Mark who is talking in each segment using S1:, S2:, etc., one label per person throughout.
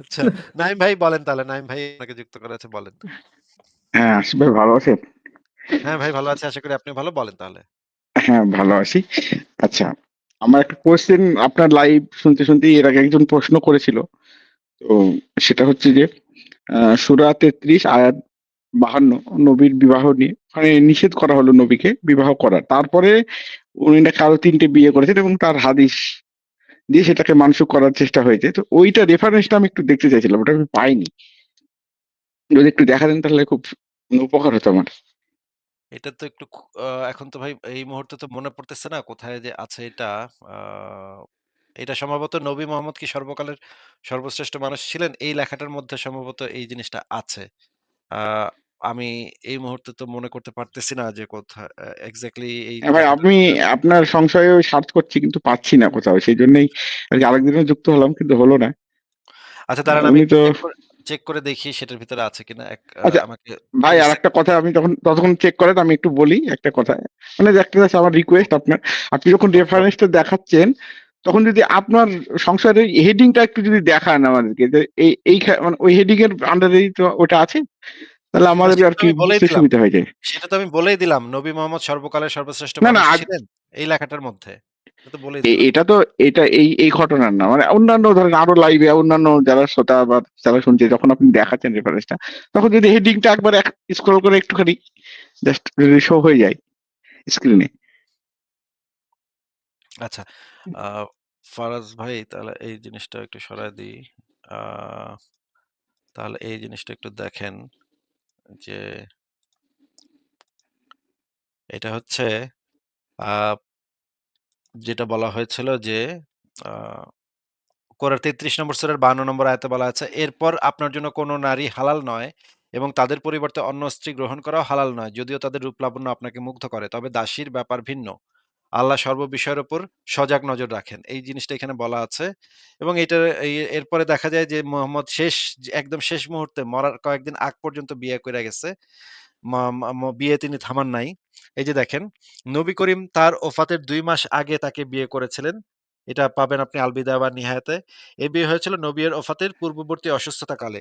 S1: আচ্ছা। নাঈম ভাই বলেন তাহলে। নাঈম ভাই আপনাকে যুক্ত করা আছে বলেন।
S2: হ্যাঁ, আসিফ ভাই ভালো আছেন?
S1: হ্যাঁ, ভাই ভালো আছি। আশা করি আপনিও ভালো। বলেন তাহলে।
S2: হ্যাঁ, ভালো আছি। আচ্ছা, আমার একটা কোয়েশ্চেন আপনার লাইভ শুনতে, শুনতে এর আগে একজন প্রশ্ন করেছিল। তো সেটা হচ্ছে যে সূরা ৩৩ আয়াত ৫২ নবীর বিবাহ নিয়ে মানে নিষেধ করা হলো নবীকে বিবাহ করার। তারপরে উনি নাকি আরও ৩ টে বিয়ে করেছেন এবং তার হাদিস দিয়ে সেটাকে মানসুখ করার চেষ্টা হয়েছে। তো ওইটা রেফারেন্সটা আমি একটু দেখতে চাইছিলাম। ওটা আমি পাইনি। যদি একটু দেখাতেন তাহলে খুব উপকার হতো আমার।
S1: এটা তো একটু এখন তো ভাই এই মুহূর্তে তো মনে পড়তেছে না কোথায় যে আছে এটা। এটা সম্ভবত নবী মোহাম্মদ কি সর্বকালের সর্বশ্রেষ্ঠ মানুষ ছিলেন? এই লেখাটার মধ্যে সম্ভবত এই জিনিসটা আছে। আমি এই মুহূর্তে তো মনে করতে পারতেছি না যে কোথায় এক্স্যাক্টলি এই
S2: হ্যাঁ ভাই, আমি আপনার সংশয়ে সার্চ করছি কিন্তু পাচ্ছি না কোথাও। সেই সেজন্যই আরকি আরেকদিনও যুক্ত হলাম কিন্তু হলো না।
S1: আচ্ছা দাঁড়ান আমি
S2: তো
S1: চেক করে দেখি সেটার ভিতরে আছে কিনা। এক
S2: আচ্ছা,
S1: আমাকে
S2: ভাই
S1: ৩০
S2: আরেকটা
S1: সেকেন্ড
S2: কথা আমি তখন ততক্ষণ চেক করেন আমি একটু বলি একটা কথা। মানে একটা আমার রিকোয়েস্ট আপনার। আপনি যখন
S1: ওকে, ওকে।
S2: রেফারেন্সটা দেখাচ্ছেন, তখন যদি আপনার সংশয়ের হেডিংটা একটু যদি দেখান আমাদেরকে যে এই এই মানে ওই হেডিং এর আন্ডারেই তো ওটা আছে। তাহলে আমাদের
S1: বলেই
S2: বুঝতে সুবিধা হয়ে যায়।
S1: সেটা তো আমি বলেই দিলাম। নবী মোহাম্মদ সর্বকালের সর্বশ্রেষ্ঠ
S2: না, না
S1: এই লেখাটার মধ্যে। এটা তো।
S2: এটা তো এটা এই এই ঘটনার না। মানে অন্যান্য ধরেন আরও লাইভে অন্যান্য যারা শ্রোতা বা যারা শুনছে যখন আপনি দেখাচ্ছেন রেফারেন্সটা, তখন যদি হেডিংটা একবার এক স্ক্রল করে একটুখানি জাস্ট শো হয়ে যায় স্ক্রিনে।
S1: আচ্ছা। ফারাজ ভাই তাহলে এই জিনিসটা একটু সরায় দিই। তাহলে এই জিনিসটা একটু দেখেন যে এটা হচ্ছে যেটা বলা হয়েছিল যে আহ তেত্রিশ ৩৩ নম্বর সুরের বান্ন নম্বর আয়তে বলা আছে, "এরপর আপনার জন্য কোনো নারী হালাল নয় এবং তাদের পরিবর্তে অন্য স্ত্রী গ্রহণ করাও হালাল নয়, যদিও তাদের রূপ লাবণ্য আপনাকে মুগ্ধ করে। তবে দাসীর ব্যাপার ভিন্ন। আল্লাহ সর্ববিষয়ের উপর সজাগ নজর রাখেন।" এই জিনিসটা এখানে বলা আছে এবং এই এরপরে দেখা যায় যে মোহাম্মদ শেষ একদম শেষ মুহূর্তে মরার কয়েকদিন আগ পর্যন্ত বিয়ে করে গেছে। বিয়ে তিনি থামান নাই। এই যে দেখেন, নবী করিম তার ওফাতের দুই মাস আগে তাকে বিয়ে করেছিলেন। এটা পাবেন আপনি আলবিদা বা নিহায়াতে। এই বিয়ে হয়েছিল নবীর ওফাতের পূর্ববর্তী অসুস্থতাকালে।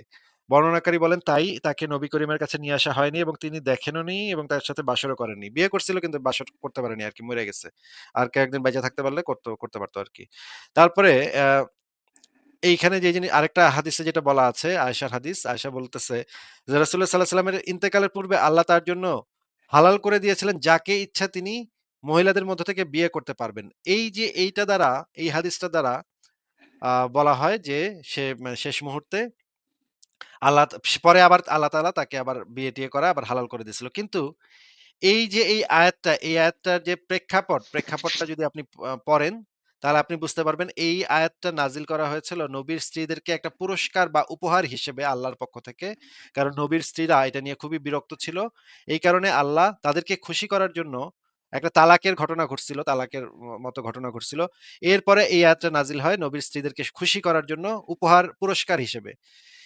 S1: বর্ণনাকারী বলেন তাই তাকে নবী করিমের কাছে নিয়ে আসা হয়নি এবং তিনি দেখেনওনি এবং তার সাথে বাসরও করেননি। বিয়ে করছিল কিন্তু বাসর করতে পারেনি আরকি মইরা গেছে। আর কয়েকদিন বাইচা থাকতে পারলে করত করতে পারত আরকি। তারপরে এইখানে যে জিনি আরেকটা হাদিসে যেটা বলা আছে, আয়েশার হাদিস। আয়েশা বলতেছে যে রাসূলুল্লাহ সাল্লাল্লাহু আলাইহি ওয়াসাল্লামের ইন্তেকালের পূর্বে আল্লাহ তার জন্য হালাল করে দিয়েছিলেন যাকে ইচ্ছা তিনি মহিলাদের মধ্য থেকে বিয়ে করতে পারবেন। এই যে এইটা দ্বারা, এই হাদিসটা দ্বারা বলা হয় যে সে মা শেষ মুহূর্তে আল্লাহ পরে আবার আল্লাহ তাআলা তাকে আবার বিয়ে-টিয়ে করা আবার হালাল করে দিয়েছিল। কিন্তু এই যে এই আয়াতটা, এই আয়াতটার যে প্রেক্ষাপট, প্রেক্ষাপটটা যদি আপনি পড়েন, তাহলে আপনি বুঝতে পারবেন এই আয়াতটা নাজিল করা হয়েছিল নবীর স্ত্রীদেরকে একটা পুরস্কার বা উপহার হিসেবে আল্লাহর পক্ষ থেকে। কারণ নবীর স্ত্রীরা এটা নিয়ে খুবই বিরক্ত ছিল। এই কারণে আল্লাহ তাদেরকে খুশি করার জন্য একটা তালাকের ঘটনা ঘটছিল, তালাকের মতো ঘটনা ঘটছিল। এরপরে এই আয়াতটা নাজিল হয় নবীর স্ত্রীদেরকে খুশি করার জন্য উপহার, পুরস্কার হিসেবে।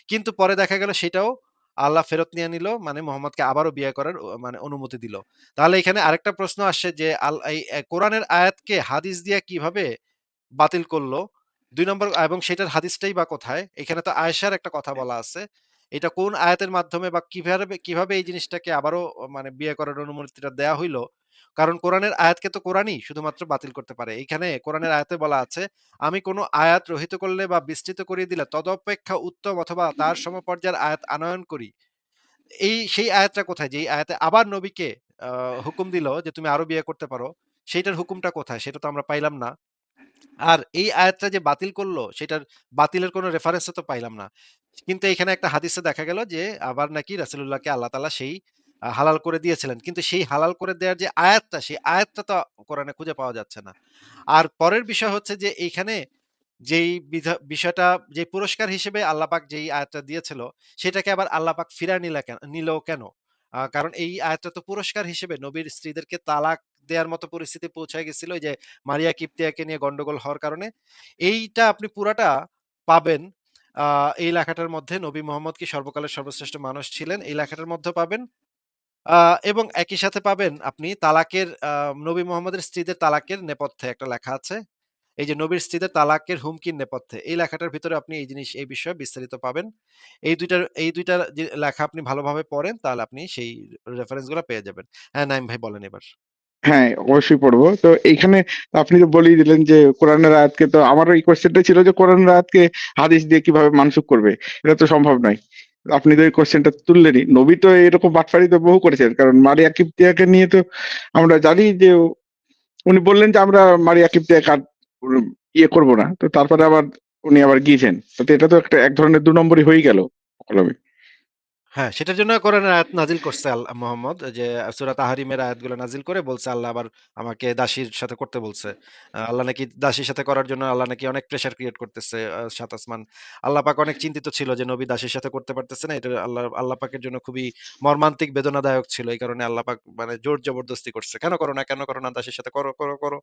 S1: কিন্তু পরে দেখা গেল সেটাও আল্লাহ ফেরত নিয়ে নিল। মানে মুহাম্মদকে আবারও বিয়ে করার মানে অনুমতি দিল। তাহলে এখানে আরেকটা প্রশ্ন আসছে যে আল এই কোরআনের আয়াতকে হাদিস দিয়ে কীভাবে বাতিল করল দুই নম্বর এবং সেটার হাদিসটাই বা কোথায়? এখানে তো আয়েশার একটা কথা বলা আছে। এটা কোন আয়াতের মাধ্যমে বা কীভাবে কীভাবে এই জিনিসটাকে আবারও মানে বিয়ে করার অনুমতিটা দেয়া হইল? কারণ কোরআনের আয়াতকে তো কোরআনই শুধুমাত্র বাতিল করতে পারে। এইখানে কোরআনের আয়াতে বলা আছে, "আমি কোন আয়াত রহিত করলে বা বিস্তৃত করিয়ে দিলে তদপেক্ষা উত্তম অথবা তার সমপর্যায়ের আয়াত আনয়ন করি।" এই সেই আয়াতটা কোথায়? যেই আয়াতে আবার নবীকে হুকুম দিল যে, "তুমি আরও বিয়ে করতে পারো।" সেইটার হুকুমটা কোথায়? সেটা তো আমরা পাইলাম না। আর এই আয়াতটা যে বাতিল করল সেটার বাতিলের কোনো রেফারেন্স তো পাইলাম না। কিন্তু এখানে একটা হাদিসে দেখা গেল যে আবার নাকি রাসূলুল্লাহকে আল্লাহ তাআলা সেই হালাল করে দিয়েছিলেন। কিন্তু সেই হালাল করে দেওয়ার যে আয়াতটা, সেই আয়াতটা তো কোরআনে খুঁজে পাওয়া যাচ্ছে না। আর পরের বিষয় হচ্ছে যে এইখানে যেই বিষয়টা যে পুরস্কার হিসেবে আল্লাহ পাক যেই আয়াতটা দিয়েছিল, সেটাকে আবার আল্লাহ পাক ফিরায় নিলা কেন নিলো কেন? কারণ এই আয়াতটা তো পুরস্কার হিসেবে নবীর স্ত্রীদেরকে তালাক দেয়ার মতো পরিস্থিতি পৌঁছায় গেছিল যে মারিয়া কিপ্তিয়াকে নিয়ে গন্ডগোল হওয়ার কারণে। এইটা আপনি পুরাটা পাবেন এই লেখাটার মধ্যে নবী মোহাম্মদ কি সর্বকালের সর্বশ্রেষ্ঠ মানুষ ছিলেন, এই লেখাটার মধ্যে পাবেন। এবং একই সাথে পাবেন আপনি তালাকের নবী মোহাম্মদের স্ত্রীদের তালাকের নেপথ্যে একটা লেখা আছে। এই যে নবীর স্ত্রীদের তালাকের হুমকির নেপথ্যে। এই লেখাটার ভিতরে আপনি এই জিনিস, এই বিষয়ে বিস্তারিত পাবেন। এই দুইটার এই দুইটার লেখা আপনি ভালোভাবে পড়েন, তাহলে আপনি সেই রেফারেন্সগুলো পেয়ে যাবেন। হ্যাঁ নাইম ভাই বলেন এবার।
S2: হ্যাঁ অবশ্যই পড়ব। তো এইখানে আপনি তো বলেই দিলেন যে কোরআনের আয়াতকে, তো আমার এই কোয়েশ্চেনটা ছিল যে কোরআনের আয়াতকে হাদিস দিয়ে কীভাবে মানসুখ করবে? এটা তো সম্ভব নয়। আপনি তো এই কোয়েশ্চেনটা তুললেনই। নবী তো এরকম বাটফারি তো বহু করেছেন, কারণ মারিয়া কিপ্তিয়াকে নিয়ে তো আমরা জানি যে উনি বললেন যে আমরা মারিয়া কিপ্তিয়া উম ইয়ে করব না। তো তারপরে আবার উনি আবার গিয়েছেন। তো এটা তো একটা এক ধরনের দু নম্বরই হয়ে গেল কলমে।
S1: হ্যাঁ, সেটার জন্য কোরআনের আয়াত নাজিল করছে আল মোহাম্মদ যে সূরা তাহরিমের আয়াতগুলো নাজিল করে বলছে আল্লাহ আবার আমাকে দাসীর সাথে করতে বলছে। আল্লাহ নাকি দাসীর সাথে করার জন্য আল্লাহ নাকি অনেক প্রেশার ক্রিয়েট করতেছে আ আসমান। আল্লাহ পাক অনেক চিন্তিত ছিল যে নবী দাসীর সাথে করতে পারতেছে না। এটা আল্লাহ আল্লাহ পাকের জন্য খুবই মর্মান্তিক বেদনাদায়ক ছিল। এই কারণে আল্লাহ পাক মানে জোর জবরদস্তি করছে। কেন করো না, কেন করো না দাসীর সাথে করো, করো, করো।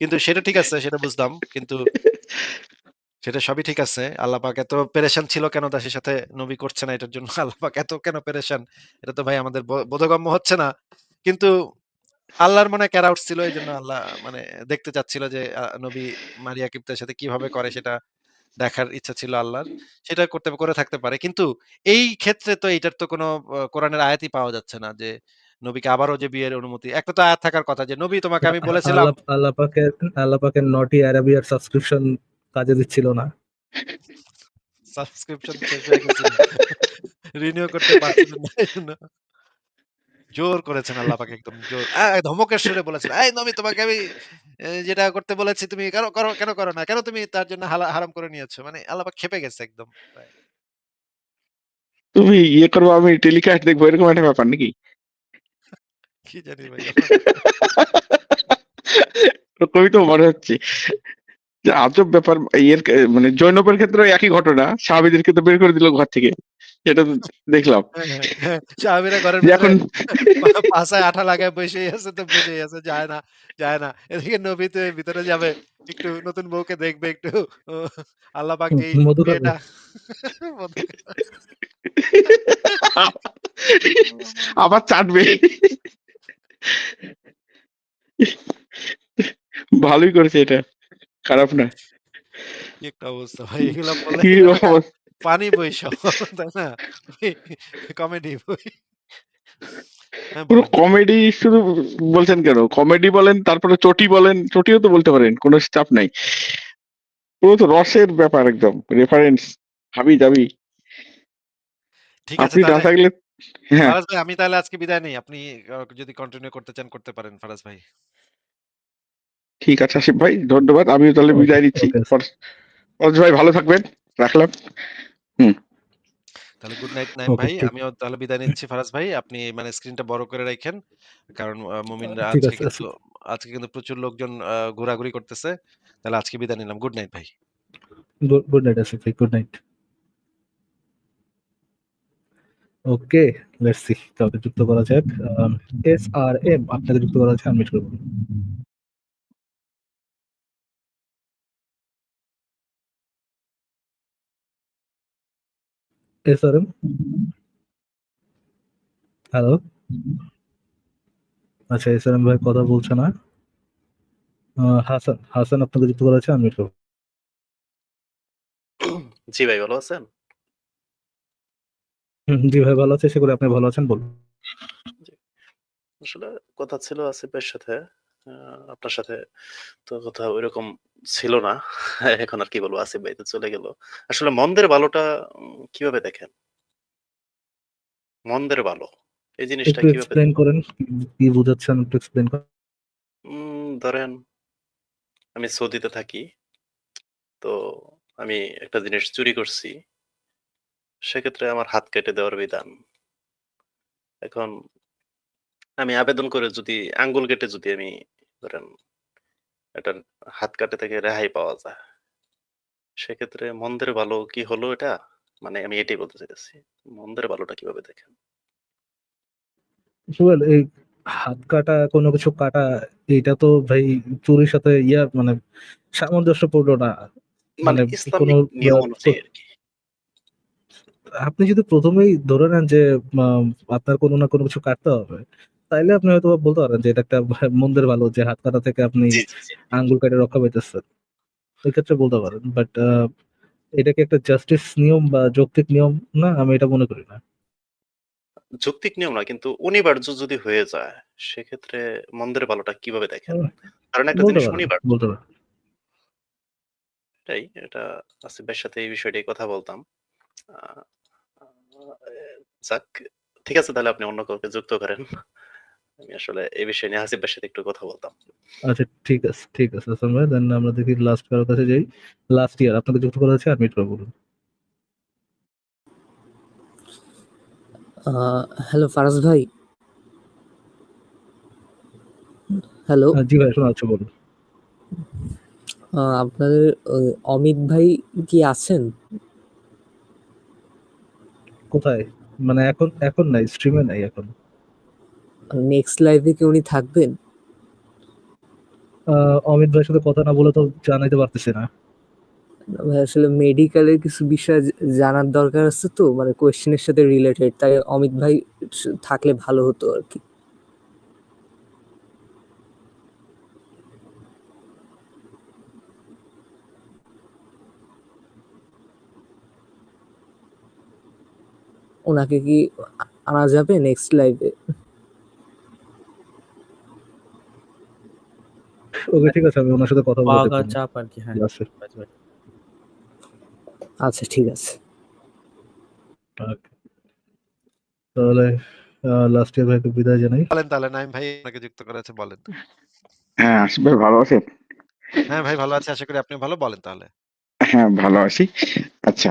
S1: কিন্তু সেটা ঠিক আছে, সেটা বুঝলাম। কিন্তু সেটা সবই ঠিক আছে। আল্লাহ পাক এত পেরেশান ছিল কেন দাসীর সাথে নবী করছে না এটার জন্য আল্লাহ পাক এত কেন পেরেশান? এটা তো ভাই আমাদের বোধগম্য হচ্ছে না। কিন্তু আল্লাহর মনে ক্যারা উঠছিল এইজন্য আল্লাহ মানে দেখতে চাচ্ছিল যে নবী মারিয়া কিপ্তের সাথে কীভাবে করে সেটা দেখার ইচ্ছা ছিল আল্লাহর। সেটা করতে করে থাকতে পারে। কিন্তু এই ক্ষেত্রে তো এটার তো কোনো কোরআনের আয়াতই পাওয়া যাচ্ছে না যে নবীকে আবারও যে বিয়ের অনুমতি। একটা তো আয়াত থাকার কথা যে নবী তোমাকে আমি বলেছিলাম
S3: আল্লাহ আল্লাহ পাকের আল্লাহ পাকের নটি আরাবিয়ার সাবস্ক্রিপশন কাজে দিচ্ছিল না
S1: সাবস্ক্রিপশন শেষ হয়ে গেছিল। রিনিউ করতে পারছিলেন না এজন্য। জোর করেছেন আল্লাহ পাক একদম জোর। ধমকের সুরে বলেছেন, "এই নবী তোমাকে আমি যেটা করতে বলেছি তুমি কেন করো কেন করো না? কেন তুমি তার জন্য হারাম করে নিয়েছো?" মানে আল্লাহ পাক ক্ষেপে গেছে একদম
S2: তুমি ইয়ে করব আমি টেলিকাস্ট দেখব এরকম একটা ব্যাপার নাকি
S1: কি জানি ভাই
S2: ওরকমই তো মনে হচ্ছে আজব ব্যাপার ইয়ের মানে জৈনবের ক্ষেত্রে একই ঘটনা সাহাবিদেরকে তো বের করে দিল ঘর থেকে। সেটা তো দেখলাম।
S1: হ্যাঁ, হ্যাঁ, হ্যাঁ। ঘরের
S2: এখন
S1: পা- পাছায় আঠা লাগায় বসেই আছে তো বসেই আছে যায় না যায় না। এদিকে নবী তো ভিতরে যাবে একটু নতুন বউকে দেখবে একটু আল্লাহ পাক এই
S3: খাবে।
S2: আবার চাটবে। ভালোই করেছে এটা। খারাপ না।
S1: কি একটা অবস্থা ভাই এগুলা পানি বই সব তাই না? কমেডি বই। হ্যাঁ
S2: পুরো কমেডি শুধু বলছেন কেন? কমেডি বলেন তারপরে চটি বলেন চটিও তো বলতে পারেন কোনো চাপ নাই। পুরো তো রসের ব্যাপার একদম রেফারেন্স হাবি যাবি
S1: ঠিক আছে
S2: আপনি না থাকলে হ্যাঁ।
S1: ফারাজ ভাই আমি তাহলে আজকে বিদায় নেই আপনি যদি কন্টিনিউ করতে চান করতে পারেন ফারাজ ভাই।
S2: ঠিক আছে আসিফ ভাই ধন্যবাদ। আমিও তাহলে বিদায় নিচ্ছি। পরশ ভাই ভালো থাকবেন। রাখলাম। হুম।
S1: তাহলে গুড নাইট নাইম ভাই। আমিও তাহলে বিদায় নিচ্ছি ফারাজ ভাই। আপনি মানে স্ক্রিনটা বড় করে রাখেন কারণ মুমিনরা আজকে কিন্তু আজকে কিন্তু প্রচুর লোকজন আহ, ঘোরাঘুরি করতেছে। তাহলে আজকে বিদায় নিলাম। গুড নাইট ভাই।
S3: গুড নাইট আসিফ ভাই। Good night okay let's see কাউকে যুক্ত করা যাক। এস আর এম আপনাকে যুক্ত করা আছে আনমিট করব এস হ্যালো আচ্ছা এস আর এম ভাই কথা বলছে না। হাসান হাসান আপনাকে যুক্ত করা আছে করব
S4: জি ভাই ভালো আছেন?
S3: জি ভাই ভালো আছে সে করে আপনি ভালো আছেন বলুন।
S4: আসলে কথা ছিল আসিফের সাথে। আপনার সাথে তো কথা ওইরকম ছিল না। এখন আর কি বলব আসিফ ভাই তো চলে গেল। আসলে মন্দের ভালোটা কীভাবে দেখেন? মন্দের ভালো এই জিনিসটা কীভাবে
S3: এক্সপ্লেন করেন কি- বুঝাচ্ছেন একটু এক্সপ্লেন করেন।
S4: ধরেন আমি সৌদিতে থাকি তো আমি একটা জিনিস চুরি করছি সেক্ষেত্রে আমার হাত কেটে দেওয়ার বিধান। এখন আমি আবেদন করে যদি আঙ্গুল কেটে যদি আমি ধরেন এটা হাত কাটে থেকে রেহাই পাওয়া যায় সেক্ষেত্রে মন্দের ভালো কি হলো এটা? মানে আমি এটাই বলতে চাইতেছি মন্দের ভালোটা কীভাবে দেখেন?
S3: এই হাত কাটা কোনো কিছু কাটা এটা তো ভাই চুরির সাথে ইয়া মানে সামঞ্জস্যপূর্ণ না।
S4: মানে
S3: মানে কোনো আপনি যদি প্রথমেই ধরে নেন যে আপনার কোনো না কোনো কিছু কাটতে হবে তাইলে আপনি হয়তোবা বলতে পারেন যে এটা একটা মন্দের ভালো যে হাত কাটা থেকে আপনি। আঙ্গুল কেটে রক্ষা পাইতেছেন। এই ক্ষেত্রে বলতে পারেন। বাট আ এটা কি একটা জাস্টিস নিয়ম বা যৌক্তিক নিয়ম না? আমি এটা মনে করি না।
S4: যৌক্তিক নিয়ম না কিন্তু অনিবার্য যদি হয়ে যায় সেক্ষেত্রে মন্দের ভালোটা কীভাবে দেখেন? কারণ একটা জিনিস অনিবার্য।
S3: বলতে পারেন।
S4: এটাই এটা আসিফ ভাইয়ের সাথে এই বিষয়টাই কথা বলতাম। যাক ঠিক আছে তাহলে আপনি অন্য কাউকে যুক্ত করেন। আমি আসলে এই বিষয় নিয়ে ভাইয়ের সাথে একটু কথা বলতাম।
S3: আচ্ছা ঠিক আছে, ঠিক আছে হাসান ভাই। দেন আমরা দেখি লাস্ট কারও কাছে যাই। লাস্ট ইয়ার আপনাকে যুক্ত করা হয়েছে আনমিউট করে বলুন।
S5: হ্যালো ফারাজ ভাই। হ্যালো।
S3: জি ভাই শোনা যাচ্ছে বলুন।
S5: আপনাদের ওই অমিত ভাই কি আছেন?
S3: কোথায়? মানে এখন এখন নাই, স্ট্রিমে নাই এখন।
S5: নেক্সট লাইভে কি উনি থাকবেন?
S3: অমিত ভাইয়ের সাথে কথা না বলে তো জানাইতে পারতেছি না।
S5: ভাই আসলে মেডিকেলের কিছু বিষয় জানার দরকার আছে তো মানে কোয়েশ্চেন এর সাথে রিলেটেড। তাই অমিত ভাই থাকলে ভালো হতো আর কি ওনাকে কি আনা যাবে নেক্সট লাইভে?
S3: ওকে ঠিক আছে আমি উনার সাথে কথা বলে
S6: পাওয়া
S3: দেখব।
S6: চাপ আরকি হ্যাঁ।
S5: আচ্ছা ঠিক আছে।
S3: তাহলে লাস্ট ইয়ার ভাইকে বিদায় জানাই।
S1: বলেন তাহলে নাঈম ভাই আপনাকে যুক্ত করা আছে বলেন।
S2: হ্যাঁ, আসিফ ভাই ভালো আছেন?
S1: হ্যাঁ ভাই ভালো আছি। আশা করি আপনিও ভালো। বলেন তাহলে।
S2: হ্যাঁ, ভালো আছি। আচ্ছা,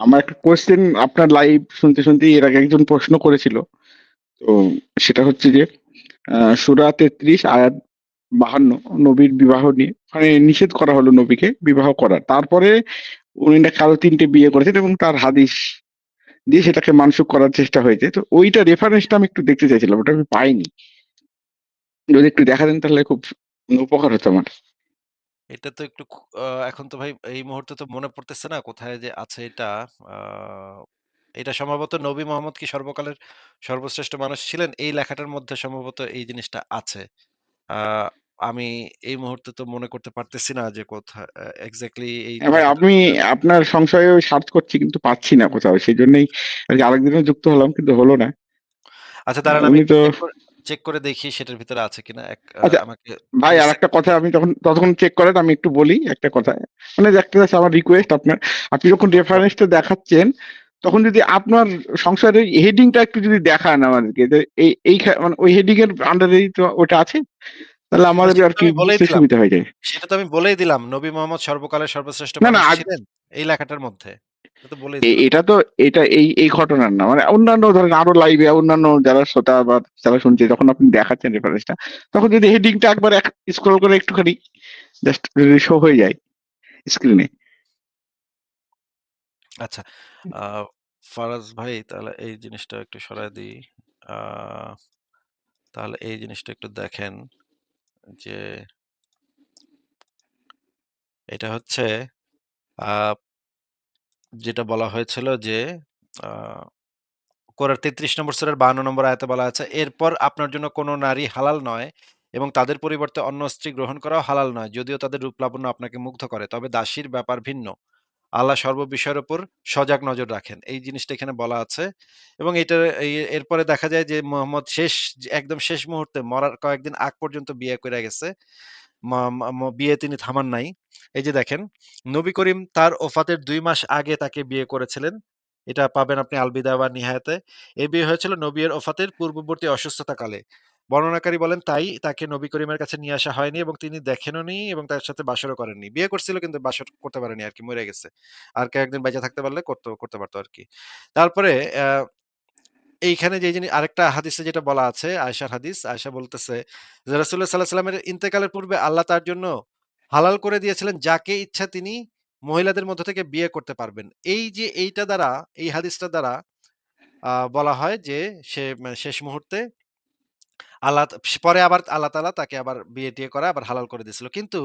S2: আমার একটা কোয়েশ্চেন আপনার লাইভ শুনতে, শুনতে এর আগে একজন প্রশ্ন করেছিল। তো সেটা হচ্ছে যে সূরা ৩৩ আয়াত ৫২ নবীর বিবাহ নিয়ে মানে নিষেধ করা হলো নবীকে বিবাহ করার। তারপরে উনি নাকি আরও ৩ টে বিয়ে করেছেন এবং তার হাদিস দিয়ে সেটাকে মানসুখ করার চেষ্টা হয়েছে। তো ওইটা রেফারেন্সটা আমি একটু দেখতে চাইছিলাম। ওটা আমি পাইনি। যদি একটু দেখাতেন তাহলে খুব উপকার হতো আমার।
S1: এটা তো একটু এখন তো ভাই এই মুহূর্তে তো মনে পড়তেছে না কোথায় যে আছে এটা। এটা সম্ভবত নবী মোহাম্মদ কি সর্বকালের সর্বশ্রেষ্ঠ মানুষ ছিলেন? এই লেখাটার মধ্যে সম্ভবত এই জিনিসটা আছে। আ আমি এই মুহূর্তে তো মনে করতে পারতেছি না যে কোথায় এ এক্সাক্টলি এই
S2: হ্যাঁ ভাই আমি আপনার সংশয়ে সার্চ করছি কিন্তু পাচ্ছি না কোথাও। সেজন্যই আরকি আরেকদিনও যুক্ত হলাম কিন্তু হলো না।
S1: আচ্ছা দাঁড়ান আমি
S2: উনি তো
S1: চেক করে চেক করে দেখি সেটার ভিতরে আছে কিনা। এক
S2: আচ্ছা,
S1: আমাকে
S2: ভাই
S1: 30
S2: আরেকটা
S1: সেকেন্ড
S2: কথা আমি তখন ততক্ষণ চেক করেন আমি একটু বলি একটা কথা। মানে একটা আমার রিকোয়েস্ট আপনার। আপনি যখন। রেফারেন্সটা দেখাচ্ছেন তখন যদি আপনার সংশয়ের হেডিংটা একটু যদি দেখান আমাদেরকে এই এই মানে ওই হেডিং এর আন্ডারেই তো ওটা আছে। তাহলে আমাদের বুঝতে
S1: দিলাম।
S2: সুবিধা হয়ে যায়।
S1: সেটা তো আমি বলেই দিলাম। নবী মোহাম্মদ সর্বকালের সর্বশ্রেষ্ঠ
S2: না, না
S1: এই লেখাটার মধ্যে। এটা তো।
S2: এটা এই এই ঘটনার না। মানে অন্যান্য ধরেন আরও লাইভে অন্যান্য যারা শ্রোতা বা যারা শুনছে যখন আপনি দেখাচ্ছেন রেফারেন্সটা তখন যদি হেডিংটা একবার এক স্ক্রল করে একটুখানি জাস্ট শো হয়ে যায় স্ক্রিনে।
S1: আচ্ছা। ফারাজ ভাই তাহলে এই জিনিসটা একটু সরায় দিই। তাহলে এই জিনিসটা একটু দেখেন যে এটা হচ্ছে যেটা বলা হয়েছিল যে কোরার ৩৩ নম্বর সূরার ৫২ নম্বর আয়াতে বলা আছে, "এরপর আপনার জন্য কোন নারী হালাল নয় এবং তাদের পরিবর্তে অন্য স্ত্রী গ্রহণ করাও হালাল নয়, যদিও তাদের রূপ লাবণ্য আপনাকে মুগ্ধ করে। তবে দাসীর ব্যাপার ভিন্ন। আল্লাহ সর্ববিষয়ের উপর সজাগ নজর রাখেন।" এই জিনিসটা এখানে বলা আছে এবং এটার এ এরপরে দেখা যায় যে মুহাম্মদ শেষ একদম শেষ মুহূর্তে মরার কয়েকদিন আগ পর্যন্ত বিয়ে করে গেছে। বিয়ে তিনি থামান নাই। এই যে দেখেন, নবী করিম তার ওফাতের দুই মাস আগে তাকে বিয়ে করেছিলেন। এটা পাবেন আপনি আলবিদা বা নিহায়াতে। এই বিয়ে হয়েছিল নবী এর ওফাতের পূর্ববর্তী অসুস্থতাকালে। বর্ণনাকারী বলেন, তাই তাকে নবী করিমের কাছে নিয়ে আসা হয়নি এবং তিনি দেখেনওনি এবং তার সাথে বাসরও করেননি। বিয়ে করছিল কিন্তু বাসর করতে পারেনি আরকি মইরা গেছে। আর কয়েকদিন বাইচা থাকতে পারলে করত, করতে পারত আরকি। তারপরে এইখানে যে জিনি আরেকটা হাদিসে যেটা বলা আছে, আয়েশার হাদিস। আয়েশা বলতেছে যে রাসূলুল্লাহ সাল্লাল্লাহু আলাইহি ইন্তেকালের পূর্বে আল্লাহ তার জন্য হালাল করে দিয়েছিলেন যাকে ইচ্ছা তিনি মহিলাদের মধ্য থেকে বিয়ে করতে পারবেন। এই যে এইটা দ্বারা, এই হাদিসটা দ্বারা বলা হয় যে সে মানে শেষ মুহূর্তে আল্লাহ পরে আবার আল্লাহ তাআলা তাকে আবার বিয়ে-টিয়ে করা আবার হালাল করে দিয়েছিল। কিন্তু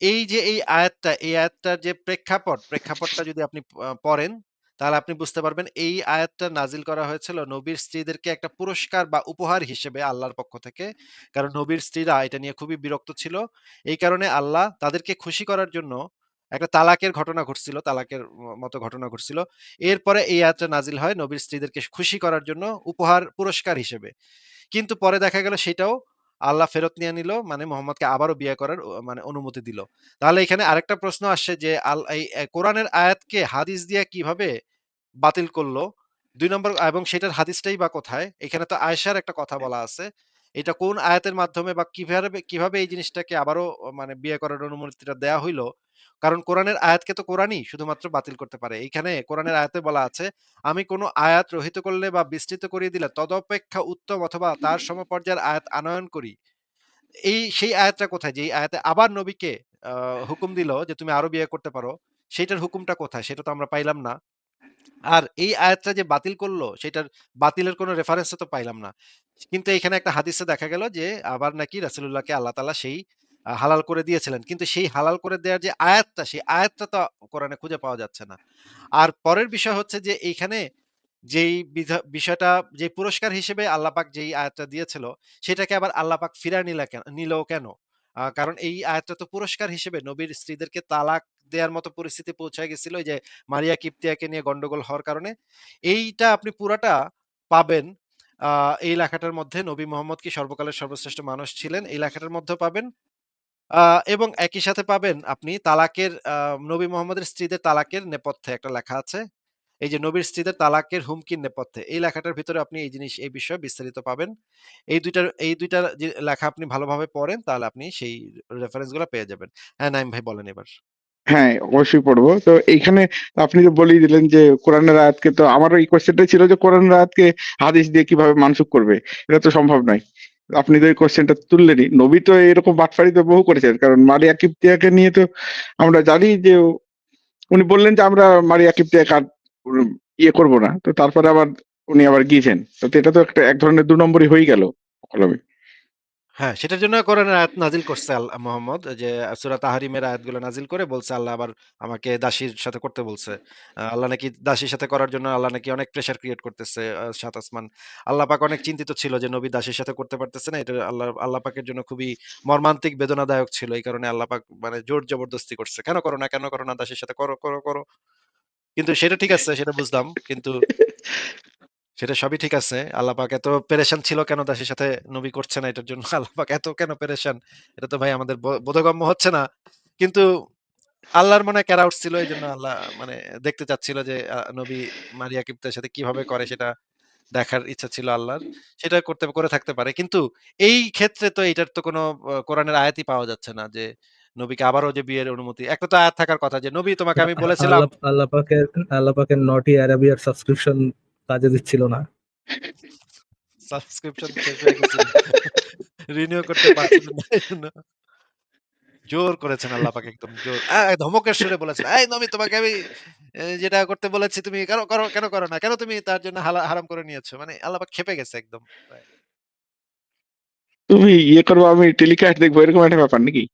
S1: এই যে এই আয়াতটা, এই আয়াতটার যে প্রেক্ষাপট, প্রেক্ষাপটটা যদি আপনি পড়েন তাহলে আপনি বুঝতে পারবেন এই আয়াতটা নাজিল করা হয়েছিল নবীর স্ত্রীদেরকে একটা পুরস্কার বা উপহার হিসেবে আল্লাহর পক্ষ থেকে কারণ নবীর স্ত্রীরা এটা নিয়ে খুবই বিরক্ত ছিল এই কারণে আল্লাহ তাদেরকে খুশি করার জন্য একটা তালাকের ঘটনা ঘটছিল, তালাকের মতো ঘটনা ঘটছিল। এরপরে এই আয়াতটা নাজিল হয় নবীর স্ত্রীদেরকে খুশি করার জন্য উপহার পুরস্কার হিসেবে। কিন্তু পরে দেখা গেল সেটাও আল্লাহ ফেরত নিয়ে নিল মানে মোহাম্মদকে আবারও বিয়ে করার মানে অনুমতি দিল। তাহলে এখানে আরেকটা প্রশ্ন আসছে যে, আল, এই কোরআনের আয়াতকে হাদিস দিয়ে কীভাবে বাতিল করল? দুই নম্বর, এবং সেটার হাদিসটাই বা কোথায়? এখানে তো আয়েশার একটা কথা বলা আছে। এটা কোন আয়াতের মাধ্যমে বা কীভাবে কীভাবে এই জিনিসটাকে আবারও মানে বিয়ে করার অনুমতিটা দেয়া হইল? কারণ কোরআনের আয়াতকে তো কোরআনই শুধুমাত্র বাতিল করতে পারে। এইখানে কোরআনের আয়াতে বলা আছে আমি কোনো আয়াত রহিত করলে বা বিস্তৃত করিয়ে দিলে তদপেক্ষা উত্তম অথবা তার সমপর্যায়ের আয়াত আনয়ন করি। এই সেই আয়াতটা কোথায়? যে আয়াতে আবার নবীকে হুকুম দিল যে তুমি আরও বিয়ে করতে পারো সেটার হুকুমটা কোথায়? সেটা তো আমরা পাইলাম না। আর এই আয়াতটা যে বাতিল করল সেটার বাতিলের কোনো রেফারেন্স তো পাইলাম না। কিন্তু এখানে একটা হাদিসে দেখা গেল যে আবার নাকি রাসূলুল্লাহকে আল্লাহ তাআলা সেই হালাল করে দিয়েছিলেন। কিন্তু সেই হালাল করে দেওয়ার যে আয়াতটা, সেই আয়াতটা তো কোরআনে খুঁজে পাওয়া যাচ্ছে না। আর পরের বিষয় হচ্ছে যে এইখানে যেই বিষয়টা যে পুরস্কার হিসেবে আল্লাপাক যেই আয়াতটা দিয়েছিল, সেটাকে আবার আল্লাপাক ফিরা নিলা কেন নিল কেন? কারণ এই আয়াতটা তো পুরস্কার হিসেবে নবীর স্ত্রীদেরকে তালাক দেওয়ার মতো পরিস্থিতি পৌঁছায় গেছিল যে মারিয়া কিপ্তিয়াকে নিয়ে গন্ডগোল হওয়ার কারণে। এইটা আপনি পুরাটা পাবেন। এই লেখাটার মধ্যে নবী মোহাম্মদ কি সর্বকালের সর্বশ্রেষ্ঠ মানুষ ছিলেন, এই লেখাটার মধ্যে পাবেন। এবং একই সাথে পাবেন আপনি তালাকের নবী মোহাম্মদের স্ত্রীদের তালাকের নেপথ্যে একটা লেখা আছে। এই যে নবীর স্ত্রীদের তালাকের হুমকির নেপথ্যে। এই লেখাটার ভিতরে আপনি এই জিনিস, এই বিষয়ে বিস্তারিত পাবেন। এই দুইটার, এই দুইটা যে লেখা আপনি ভালোভাবে পড়েন তাহলে আপনি সেই রেফারেন্সগুলো পেয়ে যাবেন। হ্যাঁ নাইম ভাই বলেন এবার।
S2: হ্যাঁ অবশ্যই পড়ব। তো এইখানে আপনি তো বলেই দিলেন যে কোরআনের আয়াতকে, তো আমার এই কোশ্চেনটা ছিল যে কোরআনের আয়াতকে হাদিস দিয়ে কীভাবে মানসুখ করবে? এটা তো সম্ভব নয়। আপনি তো এই কোশ্চেনটা তুললেনি নবী তো এরকম বাটফারি তো বহু করেছেন, কারণ মারিয়া কিপ্তিয়াকে নিয়ে তো আমরা জানি যে উনি বললেন যে আমরা মারিয়া কিপ্তিয়াকে আর ইয়ে করব না। তো তারপরে আবার উনি আবার গিয়েছেন। তো এটা তো একটা এক ধরনের দু নম্বরই হয়ে গেল কলমে।
S1: হ্যাঁ সেটার জন্য কোরআনের আয়াত নাজিল করছে আল্লাহ মোহাম্মদ, যে সূরা তাহরিমের আয়াতগুলো নাজিল করে বলছে, আল্লাহ আবার আমাকে দাসীর সাথে করতে বলছে। আল্লাহ নাকি দাসীর সাথে করার জন্য আল্লাহ নাকি অনেক প্রেসার ক্রিয়েট করতেছে সাত আসমান। আল্লাহ পাক অনেক চিন্তিত ছিল যে নবী দাসীর সাথে করতে পারতেছে না, এটা আল্লাহ আল্লাহ পাকের জন্য খুবই মর্মান্তিক, বেদনাদায়ক ছিল এই কারণে আল্লাহ পাক মানে জোর জবরদস্তি করছে। কেন করো না, কেন করো না দাসীর সাথে, করো করো করো। কিন্তু সেটা ঠিক আছে, সেটা বুঝলাম, কিন্তু সেটা সবই ঠিক আছে। আল্লাহ পাক এত পেরেশান ছিল কেন দাসীর সাথে নবী করছে না এটার জন্য? আল্লাহ পাক এত কেন পেরেশান? এটা তো ভাই আমাদের বোধগম্য হচ্ছে না। কিন্তু আল্লাহর মনে ক্যারা উঠছিল এই জন্য আল্লাহ মানে দেখতে চাচ্ছিল যে নবী মারিয়া কিপ্তের সাথে কীভাবে করে সেটা দেখার ইচ্ছা ছিল আল্লাহর। সেটা করতে করে থাকতে পারে। কিন্তু এই ক্ষেত্রে তো এটার তো কোনো কোরআনের আয়াতই পাওয়া যাচ্ছে না যে নবীকে আবারও যে বিয়ের অনুমতি। একটা তো আয়াত থাকার কথা যে নবী তোমাকে আমি বলেছিলাম
S3: আল্লাহ আল্লাহ পাকের আল্লাহ পাকের নটি আরাবিয়ার সাবস্ক্রিপশন কাজে দিচ্ছিল না।
S1: সাবস্ক্রিপশন শেষ হয়ে গেছিল রিনিউ করতে পারছিলেন না জোর করেছেন আল্লাহ পাক একদম জোর। ধমকের সুরে বলেছেন এই নবী তোমাকে আমি যেটা করতে বলেছি তুমি কেন করো কেন করো না? কেন তুমি তার জন্য হারাম করে নিয়েছো? মানে আল্লাহ পাক খেপে গেছে একদম।
S2: তুমি ইয়ে করব আমি টেলিকাস্ট দেখব এরকম একটা ব্যাপার নাকি?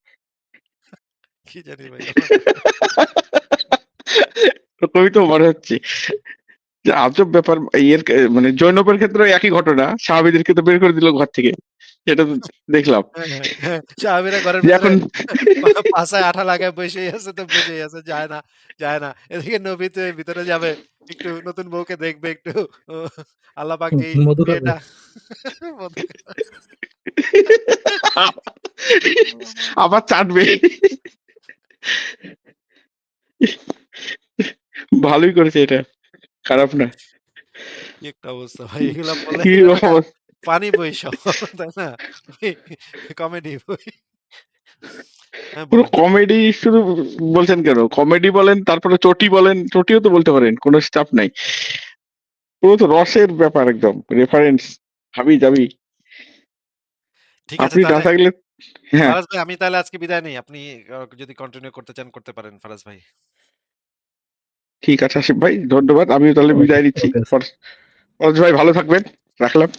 S1: কি জানি ভাই।
S2: তো মনে হচ্ছে। আজব ব্যাপার এর মানে জৈনবের ক্ষেত্রে একই ঘটনা সাহাবিদের ক্ষেত্রে বের করে দিল ঘর থেকে। এটা তো দেখলাম।
S1: সাহাবীরা ঘরের
S2: এখন
S1: পা- পাছায় আঠা লাগায় বসেই আছে তো বসেই আছে যায় না যায় না। এদিকে নবী তো ভিতরে যাবে একটু নতুন বউকে দেখবে একটু আল্লাহ পাক
S3: খাবে।
S2: আবার চাটবে। ভালোই করেছে এটা। খারাপ না।
S1: কি একটা অবস্থা ভাই এগুলা বলে
S2: কি
S1: পানি বই সব তাই না? কমেডি বই। হ্যাঁ,
S2: পুরো কমেডি শুধু বলছেন কেন? কমেডি বলেন তারপরে চটি বলেন চটিও তো বলতে পারেন কোনো চাপ নাই। পুরো তো রসের ব্যাপার একদম রেফারেন্স হাবি যাবি
S1: ঠিক আছে
S2: আপনি না থাকলে হ্যাঁ।
S1: ফারাজ ভাই আমি তাহলে আজকে বিদায় নেই আপনি যদি কন্টিনিউ করতে চান করতে পারেন ফারাজ ভাই।
S2: ঠিক আছে আসিফ ভাই ধন্যবাদ আমিও তাহলে বিদায় নিচ্ছি পরশ ভাই ভালো থাকবেন রাখলাম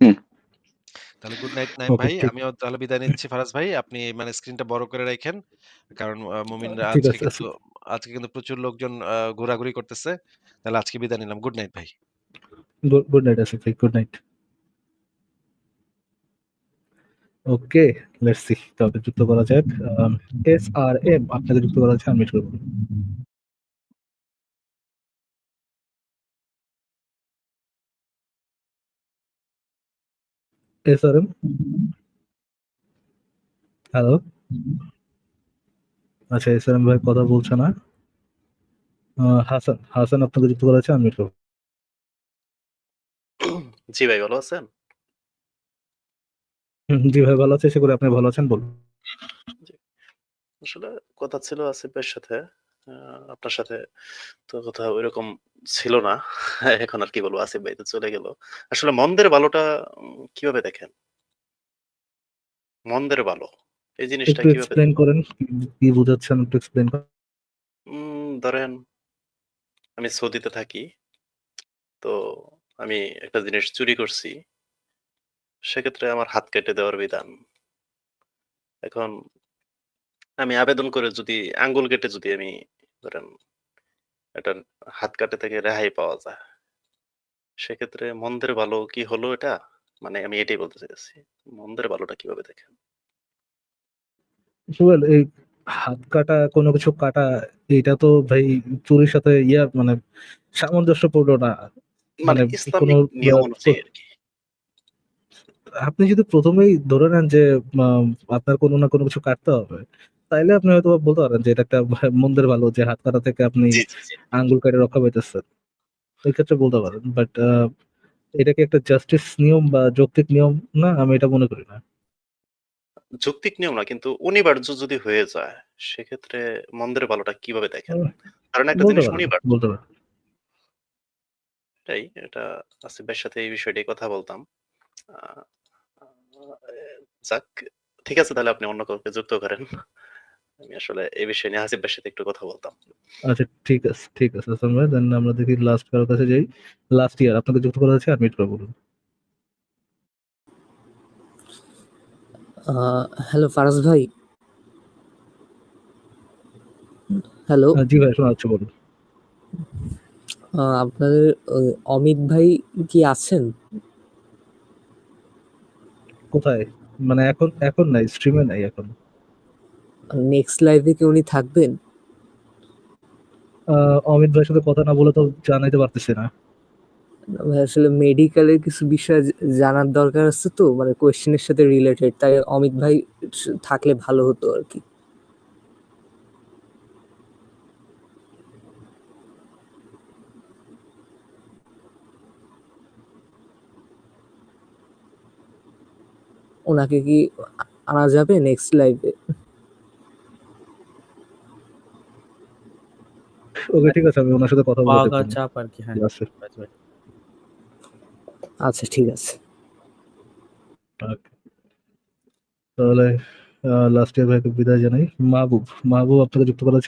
S2: হুম
S1: তাহলে গুড নাইট নাইম ভাই আমিও তাহলে বিদায় নিচ্ছি ফারাজ ভাই আপনি মানে স্ক্রিনটা বড় করে রাখেন কারণ মুমিনরা আজকে কিন্তু আজকে কিন্তু প্রচুর লোকজন ঘোরাঘুরি করতেছে। তাহলে আজকে বিদায় নিলাম। গুড নাইট ভাই।
S3: গুড গুড নাইট আসিফ ভাই, good night. Okay, let's see কাউকে যুক্ত করা যাক। আম এসআরএম আপনাকে যুক্ত করা হচ্ছে আনমিউট করে এসআরএম? হ্যালো? আচ্ছা এসআরএম ভাই কথা বলছে না। হাসান, হাসান আপনাকে যুক্ত করা আনমিউট করুন।
S4: জি ভাই ভালো আছেন?
S3: জি ভাই ভালো আছি। আশা করি আপনি ভালো আছেন বলুন।
S4: আসলে কথা ছিল আসিফ ভাইয়ের সাথে। আপনার সাথে তো কথা ঐরকম ছিল না। এখন আর কি বলব আসিফ ভাই তো চলে গেল। আসলে মন্দের ভালোটা কীভাবে দেখেন? মন্দের ভালো। এই জিনিসটা কীভাবে
S3: এক্সপ্লেইন করেন। কি বুঝাচ্ছেন একটু এক্সপ্লেইন
S4: ধরেন আমি সৌদিতে থাকি। তো আমি একটা জিনিস চুরি করছি। সেক্ষেত্রে আমার হাত কেটে দেওয়ার বিধান। এখন আমি আবেদন করে যদি আঙ্গুল কেটে যদি আমি ধরেন এটা হাত কাটে থেকে রেহাই পাওয়া যায়। সেক্ষেত্রে মন্দের ভালো কি হলো এটা? মানে আমি এটাই বলতে চাইছি মন্দের ভালোটা কীভাবে দেখেন?
S3: এই হাত কাটা কোনো কিছু কাটা এটা তো ভাই চুরির সাথে ইয়া মানে সামঞ্জস্যপূর্ণ না।
S4: মানে
S3: মানে কোনো
S4: অনুযায়ী
S3: আপনি যদি প্রথমেই ধরে নেন যে আপনার কোনো না কোনো কিছু কাটতে হবে, তাইলে আপনি হয়তোবা বলতে পারেন যে এটা একটা মন্দের ভালো যে হাত কাটা থেকে আপনি। আঙ্গুল কেটে রক্ষা পাইতেছেন। এই ক্ষেত্রে বলতে পারেন। বাট আ এটা কি একটা জাস্টিস নিয়ম বা যৌক্তিক নিয়ম না? আমি এটা মনে করি না।
S4: যৌক্তিক নিয়ম না কিন্তু অনিবার্য যদি হয়ে যায় সেক্ষেত্রে মন্দের ভালোটা কীভাবে দেখেন? কারণ একটা জিনিস অনিবার্য।
S3: বলতে পারেন।
S4: এটাই এটা আসিফ ভাইয়ের সাথে এই বিষয়টাই কথা বলতাম। যাক ঠিক আছে তাহলে আপনি অন্য কাউকে যুক্ত করেন। আমি আসলে এই বিষয় নিয়ে ভাইয়ের সাথে একটু কথা বলতাম।
S3: আচ্ছা ঠিক আছে, ঠিক আছে হাসান ভাই। দেন আমরা দেখি লাস্ট কারও কাছে যাই। লাস্ট ইয়ার আপনাকে যুক্ত করা হচ্ছে আনমিউট করে বলুন।
S5: আ হ্যালো ফারাজ ভাই? হ্যালো?
S3: জি ভাই শোনা যাচ্ছে বলুন।
S5: আ আপনাদের অমিত ভাই কি আছেন?
S3: কোথায়? মানে এখন এখন নাই, স্ট্রিমে নাই এখন।
S5: নেক্সট লাইভে কি উনি থাকবেন?
S3: অমিত ভাইয়ের সাথে কথা না বলে তো জানাইতে পারতেছি না।
S5: আসলে মেডিকেলের কিছু বিষয় জানার দরকার আছে তো মানে কোয়েশ্চেন এর সাথে রিলেটেড। তাই অমিত ভাই থাকলে ভালো হতো আর কি ওনাকে কি আনা যাবে নেক্সট লাইভে?
S3: ওকে ঠিক আছে আমি ওনার সাথে কথা দেখব।
S6: চাপ হ্যাঁ।
S3: কি হ্যাঁ
S5: আচ্ছা ঠিক আছে।
S3: তাহলে লাস্ট ইয়ার ভাইকে বিদায় জানাই। মাহবুব, মাহবুব আপনাকে যুক্ত করা